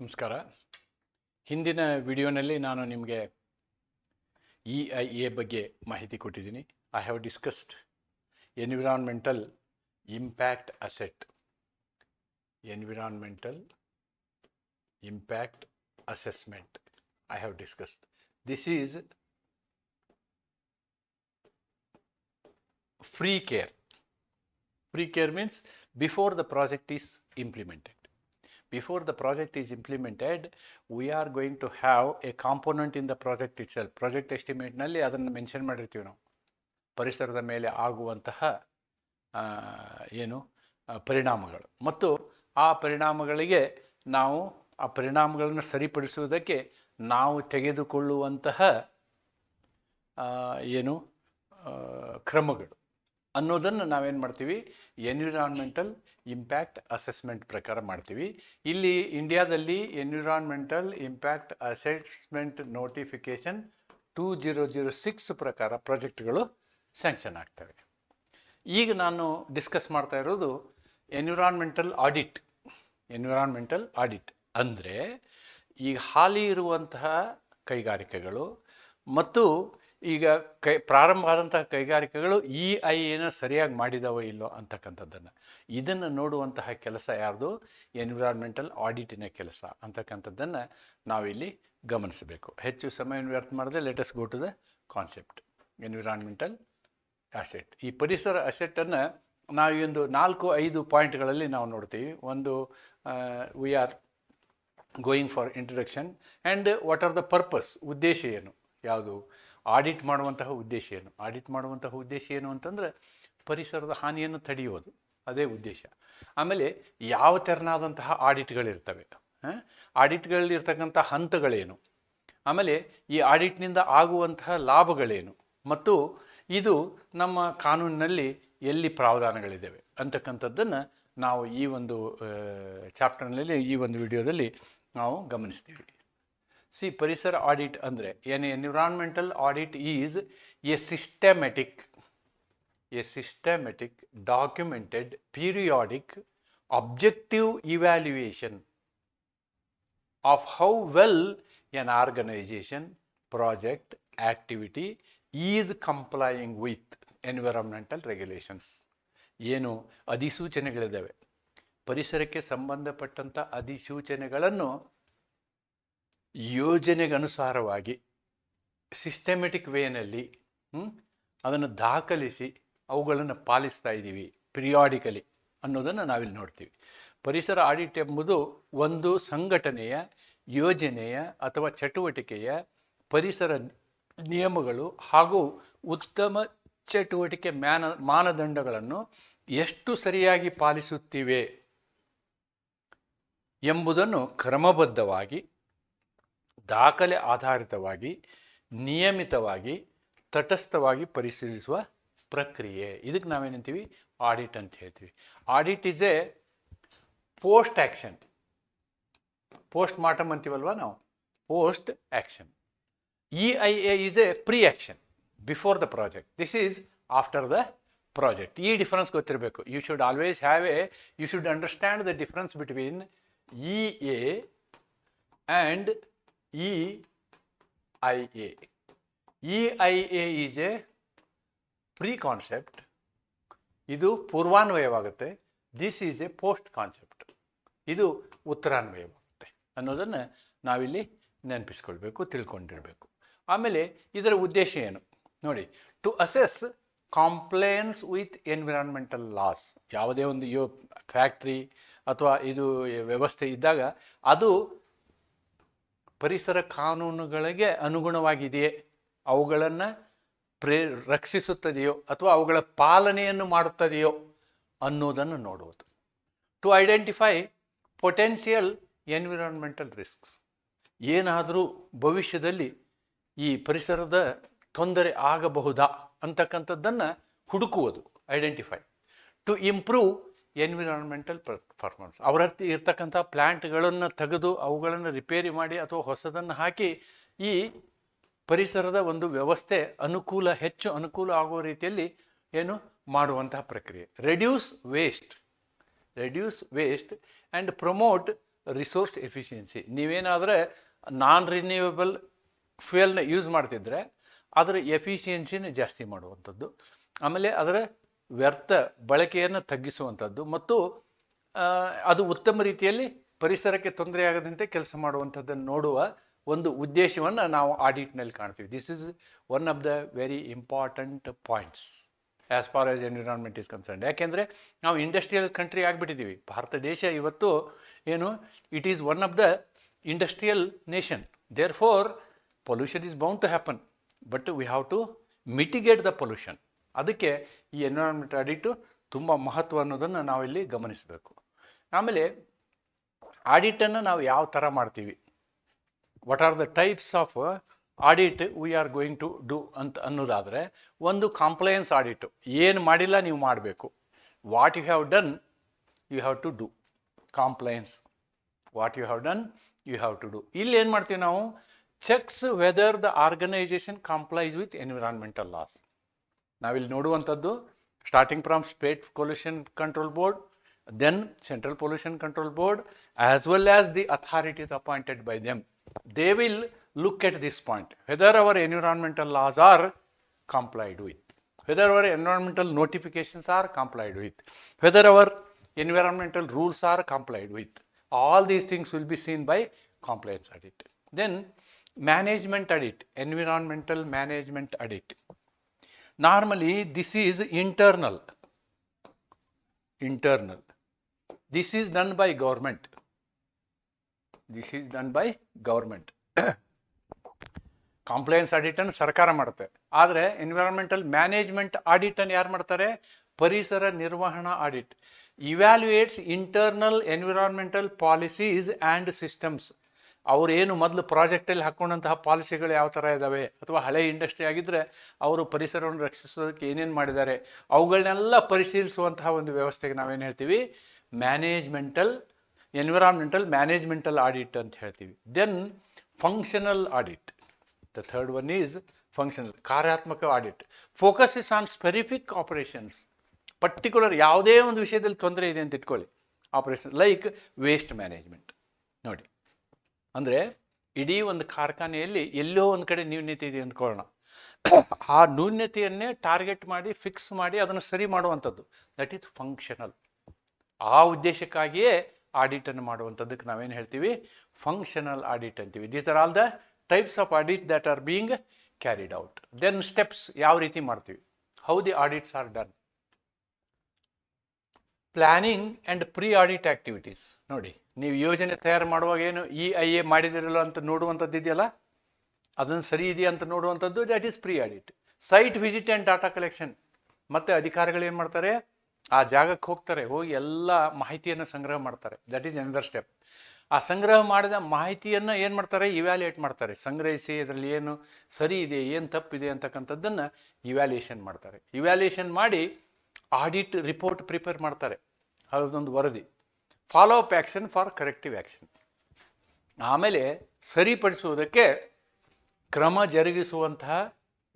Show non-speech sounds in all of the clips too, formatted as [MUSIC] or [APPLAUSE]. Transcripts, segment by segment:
ನಮಸ್ಕಾರ. ಹಿಂದಿನ ವಿಡಿಯೋನಲ್ಲಿ ನಾನು ನಿಮಗೆ ಇ ಐ ಎ ಬಗ್ಗೆ ಮಾಹಿತಿ ಕೊಟ್ಟಿದ್ದೀನಿ. I have discussed environmental impact asset environmental impact assessment I have discussed this is free care free care means before the project is implemented. Before the project is implemented we are going to have a component in the project itself. Project estimate ನಲ್ಲಿ ಅದನ್ನು mention ಮಾಡಿರ್ತೀವಿ ನಾವು. ಪರಿಸರದ ಮೇಲೆ ಆಗುವಂತಹ ಏನು ಪರಿಣಾಮಗಳು. ಮತ್ತು ಆ ಪರಿಣಾಮಗಳಿಗೆ ನಾವು ಆ ಪರಿಣಾಮಗಳನ್ನು ಸರಿಪಡಿಸುವುದಕ್ಕೆ ನಾವು ತೆಗೆದುಕೊಳ್ಳುವಂತಹ ಏನು ಕ್ರಮಗಳು. ಅನ್ನೋದನ್ನು ನಾವೇನು ಮಾಡ್ತೀವಿ? ಎನ್ವಿರಾನ್ಮೆಂಟಲ್ ಇಂಪ್ಯಾಕ್ಟ್ ಅಸೆಸ್ಮೆಂಟ್ ಪ್ರಕಾರ ಮಾಡ್ತೀವಿ. ಇಲ್ಲಿ ಇಂಡಿಯಾದಲ್ಲಿ environmental impact assessment notification two zero zero six ಪ್ರಕಾರ ಪ್ರಾಜೆಕ್ಟ್ಗಳು ಸ್ಯಾಂಕ್ಷನ್ ಆಗ್ತವೆ. ಈಗ ನಾನು ಡಿಸ್ಕಸ್ ಮಾಡ್ತಾ ಇರೋದು ಎನ್ವಿರಾನ್ಮೆಂಟಲ್ ಆಡಿಟ್ ಎನ್ವಿರಾನ್ಮೆಂಟಲ್ ಆಡಿಟ್ ಅಂದರೆ ಈಗ ಹಾಲಿ ಇರುವಂತಹ ಕೈಗಾರಿಕೆಗಳು ಮತ್ತು ಈಗ ಕೈ, ಪ್ರಾರಂಭ ಆದಂತಹ ಕೈಗಾರಿಕೆಗಳು ಈ ಐ ಎನ ಸರಿಯಾಗಿ ಮಾಡಿದವೋ ಇಲ್ಲೋ ಅಂತಕ್ಕಂಥದ್ದನ್ನು. ಇದನ್ನು ನೋಡುವಂತಹ ಕೆಲಸ ಯಾರ್ದು? ಎನ್ವಿರಾನ್ಮೆಂಟಲ್ ಆಡಿಟಿನ ಕೆಲಸ ಅಂತಕ್ಕಂಥದ್ದನ್ನು ನಾವಿಲ್ಲಿ ಗಮನಿಸಬೇಕು. ಹೆಚ್ಚು ಸಮಯ ವ್ಯರ್ಥ ಮಾಡದೆ latest go to the concept environmental asset ಈ ಪರಿಸರ ಅಸೆಟ್ಟನ್ನು ನಾವು ಒಂದು ನಾಲ್ಕು, ಐದು ಪಾಯಿಂಟ್ಗಳಲ್ಲಿ ನಾವು ನೋಡ್ತೀವಿ. ಒಂದು we are going for introduction and what are the purpose ಉದ್ದೇಶ ಏನು? ಯಾವುದು? ಆಡಿಟ್ ಮಾಡುವಂತಹ ಉದ್ದೇಶ ಏನು? ಆಡಿಟ್ ಮಾಡುವಂತಹ ಉದ್ದೇಶ ಏನು ಅಂತಂದರೆ ಪರಿಸರದ ಹಾನಿಯನ್ನು ತಡೆಯುವುದು. ಅದೇ ಉದ್ದೇಶ. ಆಮೇಲೆ ಯಾವ ತೆರನಾದಂತಹ ಆಡಿಟ್ಗಳಿರ್ತವೆ? ಆಡಿಟ್ಗಳಲ್ಲಿರ್ತಕ್ಕಂಥ ಹಂತಗಳೇನು? ಆಮೇಲೆ ಈ ಆಡಿಟ್ನಿಂದ ಆಗುವಂತಹ ಲಾಭಗಳೇನು? ಮತ್ತು ಇದು ನಮ್ಮ ಕಾನೂನಿನಲ್ಲಿ ಎಲ್ಲಿ ಪ್ರಾವಧಾನಗಳಿದ್ದಾವೆ? ಅಂತಕ್ಕಂಥದ್ದನ್ನು ನಾವು ಈ ಒಂದು ಚಾಪ್ಟರ್ನಲ್ಲಿ ಈ ಒಂದು ವಿಡಿಯೋದಲ್ಲಿ ನಾವು ಗಮನಿಸ್ತೀವಿ. ಸಿ ಪರಿಸರ ಆಡಿಟ್ ಅಂದರೆ ಏನು environmental audit is a systematic a systematic documented periodic objective evaluation of how well an organisation project activity is complying with environmental regulations ಏನು ಅಧಿಸೂಚನೆಗಳಿದ್ದಾವೆ? ಪರಿಸರಕ್ಕೆ ಸಂಬಂಧಪಟ್ಟಂಥ ಅಧಿಸೂಚನೆಗಳನ್ನು ಯೋಜನೆಗನುಸಾರವಾಗಿ ಸಿಸ್ಟಮೆಟಿಕ್ ವೇನಲ್ಲಿ ಅದನ್ನು ದಾಖಲಿಸಿ ಅವುಗಳನ್ನು ಪಾಲಿಸ್ತಾ ಇದ್ದೀವಿ ಪಿರಿಯಾಡಿಕಲಿ ಅನ್ನೋದನ್ನು ನಾವಿಲ್ಲಿ ನೋಡ್ತೀವಿ. ಪರಿಸರ ಆಡಿಟ್ ಎಂಬುದು ಒಂದು ಸಂಘಟನೆಯ ಯೋಜನೆಯ ಅಥವಾ ಚಟುವಟಿಕೆಯ ಪರಿಸರ ನಿಯಮಗಳು ಹಾಗೂ ಉತ್ತಮ ಚಟುವಟಿಕೆ ಮ್ಯಾನ, ಮಾನದಂಡಗಳನ್ನು ಎಷ್ಟು ಸರಿಯಾಗಿ ಪಾಲಿಸುತ್ತಿವೆ ಎಂಬುದನ್ನು ಕ್ರಮಬದ್ಧವಾಗಿ ದಾಖಲೆ ಆಧಾರಿತವಾಗಿ, ನಿಯಮಿತವಾಗಿ, ತಟಸ್ಥವಾಗಿ ಪರಿಶೀಲಿಸುವ ಪ್ರಕ್ರಿಯೆ. ಇದಕ್ಕೆ ನಾವೇನಂತೀವಿ? ಆಡಿಟ್ ಅಂತ ಹೇಳ್ತೀವಿ. Audit is a post action post mortem ಅಂತೀವಲ್ವ ನಾವು? Post action E I A is a pre action before the project this is after the project ಈ ಡಿಫರೆನ್ಸ್ ಗೊತ್ತಿರಬೇಕು. You should always have a you should understand the difference between E A and I A is a pre concept ಇದು ಪೂರ್ವಾನ್ವಯವಾಗುತ್ತೆ. This is a post concept ಇದು ಉತ್ತರಾನ್ವಯವಾಗುತ್ತೆ ಅನ್ನೋದನ್ನು ನಾವಿಲ್ಲಿ ನೆನಪಿಸ್ಕೊಳ್ಬೇಕು, ತಿಳ್ಕೊಂಡಿರಬೇಕು. ಆಮೇಲೆ ಇದರ ಉದ್ದೇಶ ಏನು? ನೋಡಿ to assess compliance with environmental laws ಯಾವುದೇ ಒಂದು ಯೋ ಫ್ಯಾಕ್ಟ್ರಿ ಅಥವಾ ಇದು ವ್ಯವಸ್ಥೆ ಇದ್ದಾಗ ಅದು ಪರಿಸರ ಕಾನೂನುಗಳಿಗೆ ಅನುಗುಣವಾಗಿದೆಯೇ? ಅವುಗಳನ್ನು ಪ್ರೇ, ರಕ್ಷಿಸುತ್ತದೆಯೋ ಅಥವಾ ಅವುಗಳ ಪಾಲನೆಯನ್ನು ಮಾಡುತ್ತದೆಯೋ ಅನ್ನೋದನ್ನು ನೋಡುವುದು. To identify potential environmental risks ಏನಾದರೂ ಭವಿಷ್ಯದಲ್ಲಿ ಈ ಪರಿಸರದ ತೊಂದರೆ ಆಗಬಹುದಾ ಅಂತಕ್ಕಂಥದ್ದನ್ನು ಹುಡುಕುವುದು identify to improve environmental performance ಅವರ ಇರ್ತಕ್ಕಂಥ ಪ್ಲ್ಯಾಂಟ್ಗಳನ್ನು ತೆಗೆದು ಅವುಗಳನ್ನು ರಿಪೇರಿ ಮಾಡಿ ಅಥವಾ ಹೊಸದನ್ನು ಹಾಕಿ ಈ ಪರಿಸರದ ಒಂದು ವ್ಯವಸ್ಥೆ ಅನುಕೂಲ, ಹೆಚ್ಚು ಅನುಕೂಲ ಆಗುವ ರೀತಿಯಲ್ಲಿ ಏನು ಮಾಡುವಂತಹ ಪ್ರಕ್ರಿಯೆ. Reduce waste reduce waste and promote resource efficiency ನೀವೇನಾದರೆ non renewable ಫ್ಯೂಯಲ್ನ ಯೂಸ್ ಮಾಡ್ತಿದ್ರೆ, ಅದರ ಎಫಿಷಿಯನ್ಸಿನ ಜಾಸ್ತಿ ಮಾಡುವಂಥದ್ದು. ಆಮೇಲೆ ಅದರ ವ್ಯರ್ಥ ಬಳಕೆಯನ್ನು ತಗ್ಗಿಸುವಂಥದ್ದು ಮತ್ತು ಅದು ಉತ್ತಮ ರೀತಿಯಲ್ಲಿ ಪರಿಸರಕ್ಕೆ ತೊಂದರೆಯಾಗದಂತೆ ಕೆಲಸ ಮಾಡುವಂಥದ್ದನ್ನು ನೋಡುವ ಒಂದು ಉದ್ದೇಶವನ್ನು ನಾವು ಆಡಿಟ್ನಲ್ಲಿ ಕಾಣ್ತೀವಿ. This is one of the very important points as far as environment is concern ಯಾಕೆಂದರೆ ನಾವು ಇಂಡಸ್ಟ್ರಿಯಲ್ ಕಂಟ್ರಿ ಆಗಿಬಿಟ್ಟಿದ್ದೀವಿ. ಭಾರತ ದೇಶ ಇವತ್ತು ಏನು it is one of the industrial nation therefore pollution is bound to happen but we have to mitigate the pollution ಅದಕ್ಕೆ ಈ environment audit ತುಂಬ ಮಹತ್ವ ಅನ್ನೋದನ್ನು ನಾವಿಲ್ಲಿ ಗಮನಿಸಬೇಕು. ಆಮೇಲೆ ಆಡಿಟನ್ನು ನಾವು ಯಾವ ಥರ ಮಾಡ್ತೀವಿ? What are the types of audit we are going to do ಅಂತ ಅನ್ನೋದಾದರೆ ಒಂದು ಕಾಂಪ್ಲಯನ್ಸ್ ಆಡಿಟು ಏನು ಮಾಡಿಲ್ಲ ನೀವು ಮಾಡಬೇಕು. What you have done you have to do compliance what you have done you have to do ಇಲ್ಲಿ ಏನು ಮಾಡ್ತೀವಿ ನಾವು? Checks whether the organisation complies with environmental laws ನಾವಿಲ್ಲಿ ನೋಡುವಂಥದ್ದು starting from state pollution control board then central pollution control board as well as the authorities appointed by them they will look at this point whether our environmental laws are complied with, whether our environmental notifications are complied with, whether our environmental rules are complied with. All these things will be seen by compliance audit. Then management audit, environmental management audit. Normally, this is internal. Internal. This is done by government. This is done by government. [COUGHS] Compliance ಆಡಿಟನ್ನು ಸರ್ಕಾರ ಮಾಡುತ್ತೆ ಆದರೆ environmental management ಆಡಿಟನ್ನು ಯಾರು ಮಾಡ್ತಾರೆ ಪರಿಸರ ನಿರ್ವಹಣಾ audit evaluates internal environmental policies and systems ಅವ್ರು ಏನು ಮೊದಲು ಪ್ರಾಜೆಕ್ಟಲ್ಲಿ ಹಾಕ್ಕೊಂಡಂತಹ ಪಾಲಿಸಿಗಳು ಯಾವ ಥರ ಇದ್ದಾವೆ ಅಥವಾ ಹಳೆ ಇಂಡಸ್ಟ್ರಿ ಆಗಿದ್ದರೆ ಅವರು ಪರಿಸರವನ್ನು ರಕ್ಷಿಸೋದಕ್ಕೆ ಏನೇನು ಮಾಡಿದ್ದಾರೆ, ಅವುಗಳನ್ನೆಲ್ಲ ಪರಿಶೀಲಿಸುವಂತಹ ಒಂದು ವ್ಯವಸ್ಥೆಗೆ ನಾವೇನು ಹೇಳ್ತೀವಿ? ಮ್ಯಾನೇಜ್ಮೆಂಟಲ್, ಎನ್ವಿರಾನ್ಮೆಂಟಲ್ ಮ್ಯಾನೇಜ್ಮೆಂಟಲ್ ಆಡಿಟ್ ಅಂತ ಹೇಳ್ತೀವಿ. Then functional audit the third one is functional ಕಾರ್ಯಾತ್ಮಕ audit focus is on specific operations particular ಯಾವುದೇ ಒಂದು ವಿಷಯದಲ್ಲಿ ತೊಂದರೆ ಇದೆ ಅಂತ ಇಟ್ಕೊಳ್ಳಿ. ಆಪರೇಷನ್ ಲೈಕ್ ವೇಸ್ಟ್ ಮ್ಯಾನೇಜ್ಮೆಂಟ್ ನೋಡಿ ಅಂದರೆ ಇಡೀ ಒಂದು ಕಾರ್ಖಾನೆಯಲ್ಲಿ ಎಲ್ಲೋ ಒಂದು ಕಡೆ ನ್ಯೂನ್ಯತೆ ಇದೆ ಅಂದ್ಕೊಳ್ಳೋಣ ಆ ನ್ಯೂನ್ಯತೆಯನ್ನೇ ಟಾರ್ಗೆಟ್ ಮಾಡಿ, ಫಿಕ್ಸ್ ಮಾಡಿ ಅದನ್ನು ಸರಿ ಮಾಡುವಂಥದ್ದು. ದಟ್ ಈಸ್ ಫಂಕ್ಷನಲ್ ಆ ಉದ್ದೇಶಕ್ಕಾಗಿಯೇ ಆಡಿಟನ್ನು ಮಾಡುವಂಥದ್ದಕ್ಕೆ ನಾವೇನು ಹೇಳ್ತೀವಿ? ಫಂಕ್ಷನಲ್ ಆಡಿಟ್ ಅಂತೀವಿ. These are all the types of audit that are being carried out then steps ಯಾವ ರೀತಿ ಮಾಡ್ತೀವಿ? How the audits are done planning and pre audit activities ನೋಡಿ, ನೀವು ಯೋಜನೆ ತಯಾರು ಮಾಡುವಾಗ ಏನು ಇ ಐ ಎ ಮಾಡಿದಿರಲ್ಲ ಅಂತ ನೋಡುವಂಥದ್ದು ಇದೆಯಲ್ಲ? ಅದನ್ನು ಸರಿ ಇದೆಯಾ ಅಂತ ನೋಡುವಂಥದ್ದು that is pre audit site visit and data collection ಮತ್ತು ಅಧಿಕಾರಿಗಳು ಏನು ಮಾಡ್ತಾರೆ? ಆ ಜಾಗಕ್ಕೆ ಹೋಗ್ತಾರೆ, ಹೋಗಿ ಎಲ್ಲ ಮಾಹಿತಿಯನ್ನು ಸಂಗ್ರಹ ಮಾಡ್ತಾರೆ. ದಟ್ ಈಸ್ ಅನದರ್ ಸ್ಟೆಪ್ ಆ ಸಂಗ್ರಹ ಮಾಡಿದ ಮಾಹಿತಿಯನ್ನು ಏನು ಮಾಡ್ತಾರೆ? ಇವ್ಯಾಲ್ಯೂಯೇಟ್ ಮಾಡ್ತಾರೆ. ಸಂಗ್ರಹಿಸಿ ಅದರಲ್ಲಿ ಏನು ಸರಿ ಇದೆ ಏನು ತಪ್ಪಿದೆ ಅಂತಕ್ಕಂಥದ್ದನ್ನು ಇವ್ಯಾಲ್ಯೂಯೇಷನ್ ಮಾಡ್ತಾರೆ. ಇವ್ಯಾಲ್ಯೂಯೇಷನ್ ಮಾಡಿ ಆಡಿಟ್ ರಿಪೋರ್ಟ್ ಪ್ರಿಪೇರ್ ಮಾಡ್ತಾರೆ. ಅದೊಂದು ವರದಿ. Follow up action for corrective action ಆಮೇಲೆ ಸರಿಪಡಿಸುವುದಕ್ಕೆ ಕ್ರಮ ಜರುಗಿಸುವಂತಹ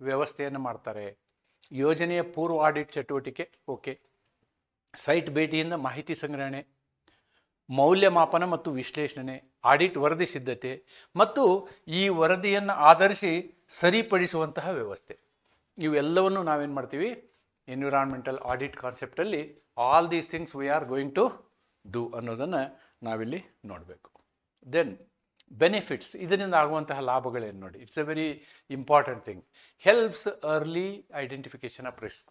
ವ್ಯವಸ್ಥೆಯನ್ನು ಮಾಡ್ತಾರೆ. ಯೋಜನೆಯ ಪೂರ್ವ ಆಡಿಟ್ ಚಟುವಟಿಕೆ ಓಕೆ ಸೈಟ್ ಭೇಟಿಯಿಂದ ಮಾಹಿತಿ ಸಂಗ್ರಹಣೆ, ಮೌಲ್ಯಮಾಪನ ಮತ್ತು ವಿಶ್ಲೇಷಣೆ ಆಡಿಟ್ ವರದಿ ಸಿದ್ಧತೆ ಮತ್ತು ಈ ವರದಿಯನ್ನು ಆಧರಿಸಿ ಸರಿಪಡಿಸುವಂತಹ ವ್ಯವಸ್ಥೆ. ಇವೆಲ್ಲವನ್ನು ನಾವೇನು ಮಾಡ್ತೀವಿ? Environmental audit ಕಾನ್ಸೆಪ್ಟಲ್ಲಿ all these things we are going to do ಅನ್ನೋದನ್ನು ನಾವಿಲ್ಲಿ ನೋಡಬೇಕು. ದೆನ್ ಬೆನಿಫಿಟ್ಸ್ ಇದರಿಂದ ಆಗುವಂತಹ ಲಾಭಗಳೇನು ನೋಡಿ? It's a very important thing helps early identification of risk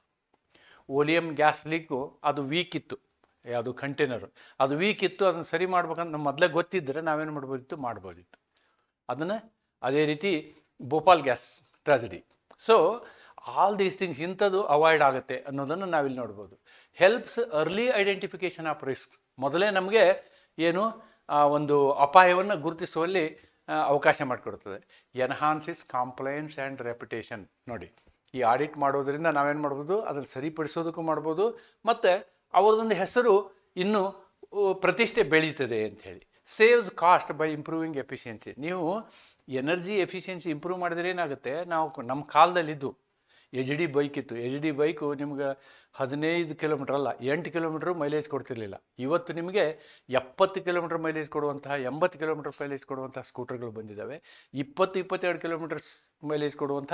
oleum gas leak ಅದು ವೀಕ್ ಇತ್ತು. ಯಾವುದು ಕಂಟೈನರ್ ಅದು ವೀಕ್ ಇತ್ತು, ಅದನ್ನು ಸರಿ ಮಾಡ್ಬೇಕಂತ ನಮ್ಮ ಮೊದಲೇ ಗೊತ್ತಿದ್ದರೆ ನಾವೇನು ಮಾಡ್ಬೋದಿತ್ತು? ಮಾಡ್ಬೋದಿತ್ತು. ಅದನ್ನು ಅದೇ ರೀತಿ Bhopal gas tragedy so all these things ಇಂಥದ್ದು ಅವಾಯ್ಡ್ ಆಗುತ್ತೆ ಅನ್ನೋದನ್ನು ನಾವಿಲ್ಲಿ ನೋಡ್ಬೋದು. Helps early identification of risk ಮೊದಲೇ ನಮಗೆ ಏನು ಒಂದು ಅಪಾಯವನ್ನು ಗುರುತಿಸುವಲ್ಲಿ ಅವಕಾಶ ಮಾಡಿಕೊಡ್ತದೆ. ಎನ್ಹಾನ್ಸಿಸ್ ಕಾಂಪ್ಲೈನ್ಸ್ ಆ್ಯಂಡ್ ರೆಪ್ಯುಟೇಷನ್ ನೋಡಿ, ಈ ಆಡಿಟ್ ಮಾಡೋದರಿಂದ ನಾವೇನು ಮಾಡ್ಬೋದು ಅದನ್ನು ಸರಿಪಡಿಸೋದಕ್ಕೂ ಮಾಡ್ಬೋದು, ಮತ್ತು ಅವರದೊಂದು ಹೆಸರು ಇನ್ನೂ ಪ್ರತಿಷ್ಠೆ ಬೆಳೀತದೆ ಅಂಥೇಳಿ. Saves cost by improving efficiency ನೀವು ಎನರ್ಜಿ ಎಫಿಷಿಯನ್ಸಿ ಇಂಪ್ರೂವ್ ಮಾಡಿದ್ರೆ ಏನಾಗುತ್ತೆ, ನಾವು ನಮ್ಮ ಕಾಲದಲ್ಲಿದ್ದು ಎಚ್ ಡಿ ಬೈಕ್ ಇತ್ತು. ಎಚ್ ಡಿ ಬೈಕು ನಿಮ್ಗೆ ಹದಿನೈದು ಕಿಲೋಮೀಟ್ರ್ ಅಲ್ಲ, ಎಂಟು ಕಿಲೋಮೀಟ್ರ್ ಮೈಲೇಜ್ ಕೊಡ್ತಿರ್ಲಿಲ್ಲ. ಇವತ್ತು ನಿಮಗೆ ಎಪ್ಪತ್ತು ಕಿಲೋಮೀಟ್ರ್ ಮೈಲೇಜ್ ಕೊಡುವಂತಹ, ಎಂಬತ್ತು ಕಿಲೋಮೀಟ್ರ್ ಮೈಲೇಜ್ ಕೊಡುವಂತಹ ಸ್ಕೂಟರ್ಗಳು ಬಂದಿದ್ದಾವೆ. ಇಪ್ಪತ್ತು, ಇಪ್ಪತ್ತೆರಡು ಕಿಲೋಮೀಟರ್ ಮೈಲೇಜ್ ಕೊಡುವಂಥ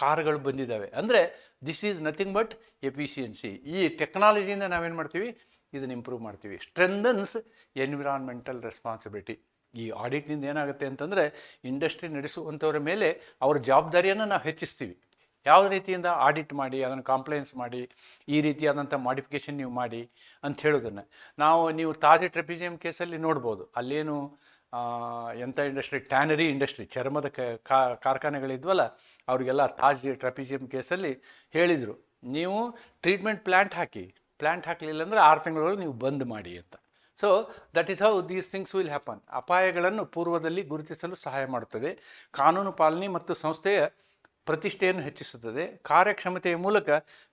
ಕಾರ್ಗಳು ಬಂದಿದ್ದಾವೆ. ಅಂದರೆ this is nothing but efficiency ಈ ಟೆಕ್ನಾಲಜಿಯಿಂದ ನಾವೇನು ಮಾಡ್ತೀವಿ? ಇದನ್ನು ಇಂಪ್ರೂವ್ ಮಾಡ್ತೀವಿ. ಸ್ಟ್ರೆಂದನ್ಸ್ ಎನ್ವಿರಾನ್ಮೆಂಟಲ್ ರೆಸ್ಪಾನ್ಸಿಬಿಲಿಟಿ ಈ ಆಡಿಟ್ನಿಂದ ಏನಾಗುತ್ತೆ ಅಂತಂದರೆ ಇಂಡಸ್ಟ್ರಿ ನಡೆಸುವಂಥವ್ರ ಮೇಲೆ ಅವ್ರ ಜವಾಬ್ದಾರಿಯನ್ನು ನಾವು ಹೆಚ್ಚಿಸ್ತೀವಿ. ಯಾವ ರೀತಿಯಿಂದ ಆಡಿಟ್ ಮಾಡಿ, ಅದನ್ನು ಕಾಂಪ್ಲೇನ್ಸ್ ಮಾಡಿ, ಈ ರೀತಿಯಾದಂಥ ಮಾಡಿಫಿಕೇಷನ್ ನೀವು ಮಾಡಿ ಅಂತ ಹೇಳೋದನ್ನು. ನಾವು, ನೀವು ತಾಜೆ ಟ್ರೆಪಿಜಿಯಂ ಕೇಸಲ್ಲಿ ನೋಡ್ಬೋದು. ಅಲ್ಲೇನು ಎಂಥ ಇಂಡಸ್ಟ್ರಿ ಟ್ಯಾನರಿ ಇಂಡಸ್ಟ್ರಿ ಚರ್ಮದ ಕಾರ್ಖಾನೆಗಳಿದ್ವಲ್ಲ, ಅವರಿಗೆಲ್ಲ ತಾಜ್ ಟ್ರೆಪಿಜಿಯಂ ಕೇಸಲ್ಲಿ ಹೇಳಿದರು. ನೀವು ಟ್ರೀಟ್ಮೆಂಟ್ ಪ್ಲ್ಯಾಂಟ್ ಹಾಕಿ ಪ್ಲ್ಯಾಂಟ್ ಹಾಕಲಿಲ್ಲ ಅಂದರೆ ಆರು ತಿಂಗಳೊಳಗೆ ನೀವು ಬಂದ್ ಮಾಡಿ ಅಂತ. So that is how these things will happen ಅಪಾಯಗಳನ್ನು ಪೂರ್ವದಲ್ಲಿ ಗುರುತಿಸಲು ಸಹಾಯ ಮಾಡುತ್ತದೆ. ಕಾನೂನು ಪಾಲನೆ ಮತ್ತು ಸಂಸ್ಥೆಯ ಪ್ರತಿಷ್ಠೆಯನ್ನು ಹೆಚ್ಚಿಸುತ್ತದೆ, ಕಾರ್ಯಕ್ಷಮತೆಯ ಮೂಲಕ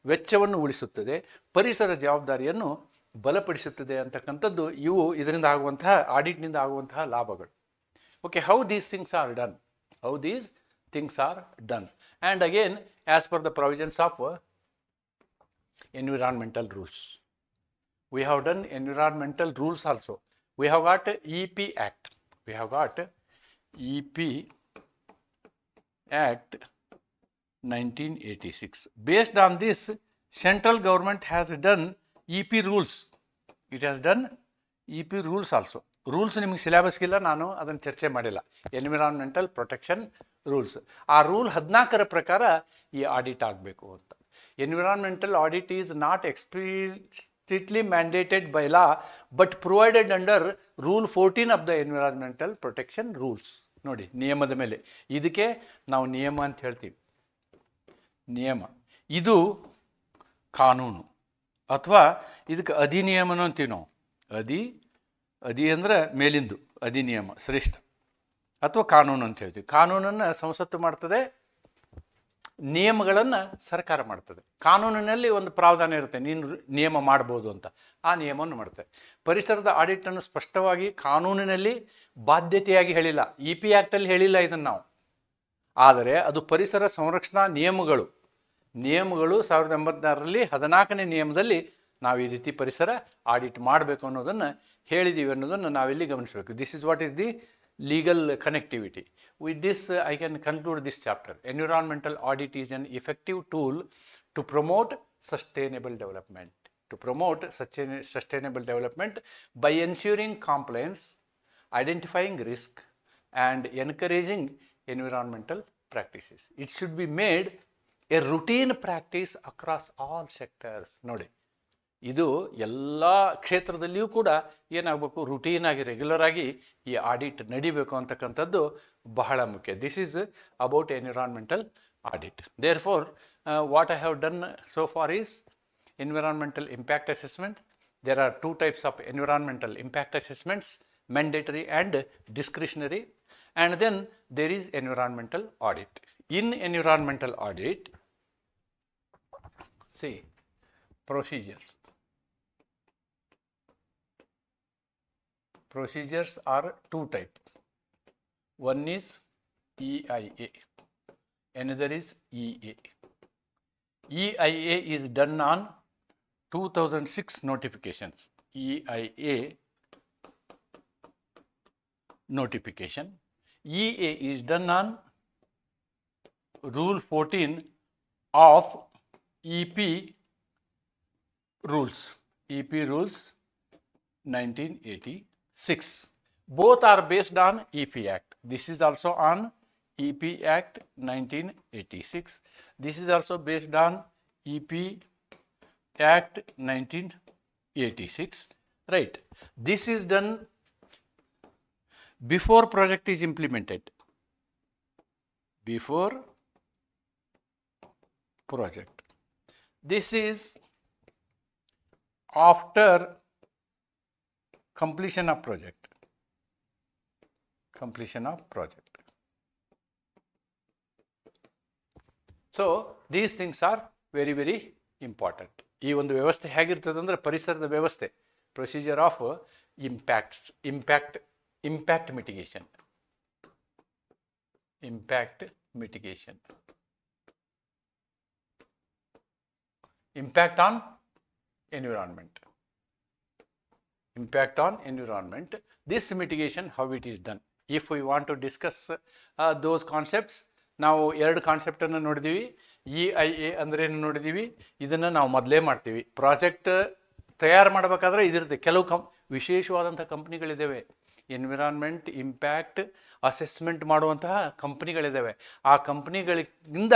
ವೆಚ್ಚವನ್ನು ಉಳಿಸುತ್ತದೆ, ಪರಿಸರ ಜವಾಬ್ದಾರಿಯನ್ನು ಬಲಪಡಿಸುತ್ತದೆ ಅಂತಕ್ಕಂಥದ್ದು ಇವು ಇದರಿಂದ ಆಗುವಂತಹ, ಆಡಿಟ್ನಿಂದ ಆಗುವಂತಹ ಲಾಭಗಳು. Okay how these things are done how these things are done and again as per the provisions of environmental rules we have done environmental rules also we have got E P act we have got E P Act 1986. Based on this, central government has done EP rules. It has done EP rules also. Rules ನಿಮಗೆ ಸಿಲೆಬಸ್ಗಿಲ್ಲ ನಾನು ಅದನ್ನು ಚರ್ಚೆ ಮಾಡಿಲ್ಲ environmental protection rules ಆ rule ಹದಿನಾಲ್ಕರ ಪ್ರಕಾರ ಈ ಆಡಿಟ್ ಆಗಬೇಕು ಅಂತ environmental audit is not explicitly mandated by law but provided under rule fourteen of the environmental protection rules ನೋಡಿ ನಿಯಮದ ಮೇಲೆ ಇದಕ್ಕೆ ನಾವು ನಿಯಮ ಅಂತ ಹೇಳ್ತೀವಿ ನಿಯಮ. ಇದು ಕಾನೂನು. ಅಥವಾ ಇದಕ್ಕೆ ಅಧಿನಿಯಮನ ಅಂತೀವಿ ನಾವು. ಅಧಿ ಅಧಿ ಅಂದರೆ ಮೇಲಿಂದು, ಅಧಿನಿಯಮ, ಶ್ರೇಷ್ಠ. ಅಥವಾ ಕಾನೂನು ಅಂತ ಹೇಳ್ತೀವಿ. ಕಾನೂನನ್ನು ಸಂಸತ್ತು ಮಾಡ್ತದೆ, ನಿಯಮಗಳನ್ನು ಸರ್ಕಾರ ಮಾಡ್ತದೆ. ಕಾನೂನಿನಲ್ಲಿ ಒಂದು ಪ್ರಾವಧಾನ ಇರುತ್ತೆ, ನೀನು ನಿಯಮ ಮಾಡ್ಬೋದು ಅಂತ. ಆ ನಿಯಮವನ್ನು ಮಾಡ್ತದೆ. ಪರಿಸರದ ಆಡಿಟನ್ನು ಸ್ಪಷ್ಟವಾಗಿ ಕಾನೂನಿನಲ್ಲಿ ಬಾಧ್ಯತೆಯಾಗಿ ಹೇಳಿಲ್ಲ. ಇ ಪಿ ಆ್ಯಕ್ಟಲ್ಲಿ ಹೇಳಿಲ್ಲ ಇದನ್ನು ನಾವು. ಆದರೆ ಅದು ಪರಿಸರ ಸಂರಕ್ಷಣಾ ನಿಯಮಗಳು. ನಿಯಮಗಳು ಸಾವಿರದ ಎಂಬತ್ತಾರರಲ್ಲಿ ಹದಿನಾಲ್ಕನೇ ನಿಯಮದಲ್ಲಿ ನಾವು ಈ ರೀತಿ ಪರಿಸರ ಆಡಿಟ್ ಮಾಡಬೇಕು ಅನ್ನೋದನ್ನು ಹೇಳಿದ್ದೀವಿ ಅನ್ನೋದನ್ನು ನಾವಿಲ್ಲಿ ಗಮನಿಸಬೇಕು. This is what is the legal connectivity with this I can conclude this chapter environmental audit is an effective tool to promote promote development to To promote sustainable development by ensuring compliance, identifying risk, and encouraging environmental practices. It should be made a routine practice across all sectors ನೋಡಿ, ಇದು ಎಲ್ಲ ಕ್ಷೇತ್ರದಲ್ಲಿಯೂ ಕೂಡ ಏನಾಗಬೇಕು? Routine ಆಗಿ regular ಆಗಿ ಈ audit ನಡಿಬೇಕು ಅಂತಕ್ಕಂಥದ್ದು ಬಹಳ ಮುಖ್ಯ. This is about environmental audit therefore what I have done so far is environmental impact assessment there are two types of environmental impact assessments mandatory and discretionary and then there is environmental audit in environmental audit see procedures. Procedures are two types. One is EIA, another is EA. EIA is done on 2006 notifications. EIA notification. EA is done on Rule 14 of EP rules. EP rules 1986. Both are based on EP Act. This is also on EP Act 1986. This is also based on EP Act 1986. Right. This is done before project is implemented. Before project. This is after completion of project. Completion of project. So these things are very very important ಈ ಒಂದು ವ್ಯವಸ್ಥೆ ಹೇಗಿರ್ತದೆ ಅಂದರೆ ಪರಿಸರದ ವ್ಯವಸ್ಥೆ procedure of impacts impact impact mitigation impact mitigation impact on environment. Impact on environment. This mitigation how it is done. If we want to discuss uh, those concepts ನಾವು ಎರಡು ಕಾನ್ಸೆಪ್ಟನ್ನು ನೋಡಿದ್ದೀವಿ ಇ ಐ ಎ ಅಂದ್ರೆ ಏನು ನೋಡಿದ್ದೀವಿ ಇದನ್ನು ನಾವು ಮೊದಲೇ ಮಾಡ್ತೀವಿ. ಪ್ರಾಜೆಕ್ಟ್ ತಯಾರು ಮಾಡಬೇಕಾದ್ರೆ ಇದಿರುತ್ತೆ. ಕೆಲವು ಕಂ ವಿಶೇಷವಾದಂಥ ಕಂಪ್ನಿಗಳಿದ್ದಾವೆ ಎನ್ವಿರಾನ್ಮೆಂಟ್ ಇಂಪ್ಯಾಕ್ಟ್ ಅಸೆಸ್ಮೆಂಟ್ ಮಾಡುವಂತಹ ಕಂಪ್ನಿಗಳಿದ್ದಾವೆ ಆ ಕಂಪ್ನಿಗಳಿಂದ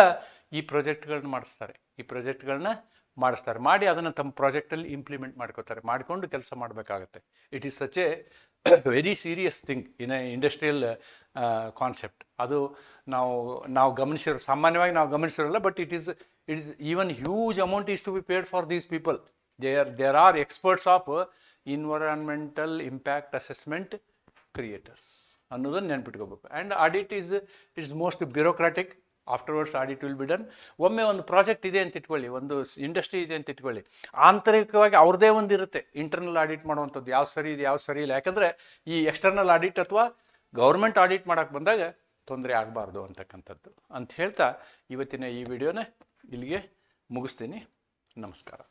ಈ ಪ್ರಾಜೆಕ್ಟ್ಗಳನ್ನ ಮಾಡಿಸ್ತಾರೆ. ಈ ಪ್ರಾಜೆಕ್ಟ್ಗಳನ್ನ ಮಾಡಿಸ್ತಾರೆ. ಮಾಡಿ ಅದನ್ನು ತಮ್ಮ ಪ್ರಾಜೆಕ್ಟಲ್ಲಿ ಇಂಪ್ಲಿಮೆಂಟ್ ಮಾಡ್ಕೋತಾರೆ. ಮಾಡಿಕೊಂಡು ಕೆಲಸ ಮಾಡಬೇಕಾಗತ್ತೆ. It is such a very serious thing in a industrial concept ಅದು ನಾವು ನಾವು ಗಮನಿಸಿರೋ, ಸಾಮಾನ್ಯವಾಗಿ ನಾವು ಗಮನಿಸಿರೋಲ್ಲ but it is it is even huge amount is to be paid for these people they are there are experts of environmental impact assessment creators ಅನ್ನೋದನ್ನು ನೆನ್ಪಿಟ್ಕೋಬೇಕು. And audit is it's most bureaucratic afterwards audit will be done ಒಮ್ಮೆ ಒಂದು project ಇದೆ ಅಂತ ಇಟ್ಕೊಳ್ಳಿ, ಒಂದು industry ಇದೆ ಅಂತ ಇಟ್ಕೊಳ್ಳಿ. ಆಂತರಿಕವಾಗಿ ಅವ್ರದ್ದೇ ಒಂದು ಇರುತ್ತೆ. ಇಂಟರ್ನಲ್ ಆಡಿಟ್ ಮಾಡುವಂಥದ್ದು ಯಾವ ಸರಿ ಇದೆ ಯಾವ ಸರಿ ಇಲ್ಲ. ಯಾಕಂದರೆ ಈ ಎಕ್ಸ್ಟರ್ನಲ್ ಆಡಿಟ್ ಅಥವಾ ಗೌರ್ಮೆಂಟ್ ಆಡಿಟ್ ಮಾಡೋಕ್ಕೆ ಬಂದಾಗ ತೊಂದರೆ ಆಗಬಾರ್ದು ಅಂತಕ್ಕಂಥದ್ದು. ಅಂತ ಹೇಳ್ತಾ ಇವತ್ತಿನ ಈ ವಿಡಿಯೋನ ಇಲ್ಲಿಗೆ ಮುಗಿಸ್ತೀನಿ. ನಮಸ್ಕಾರ.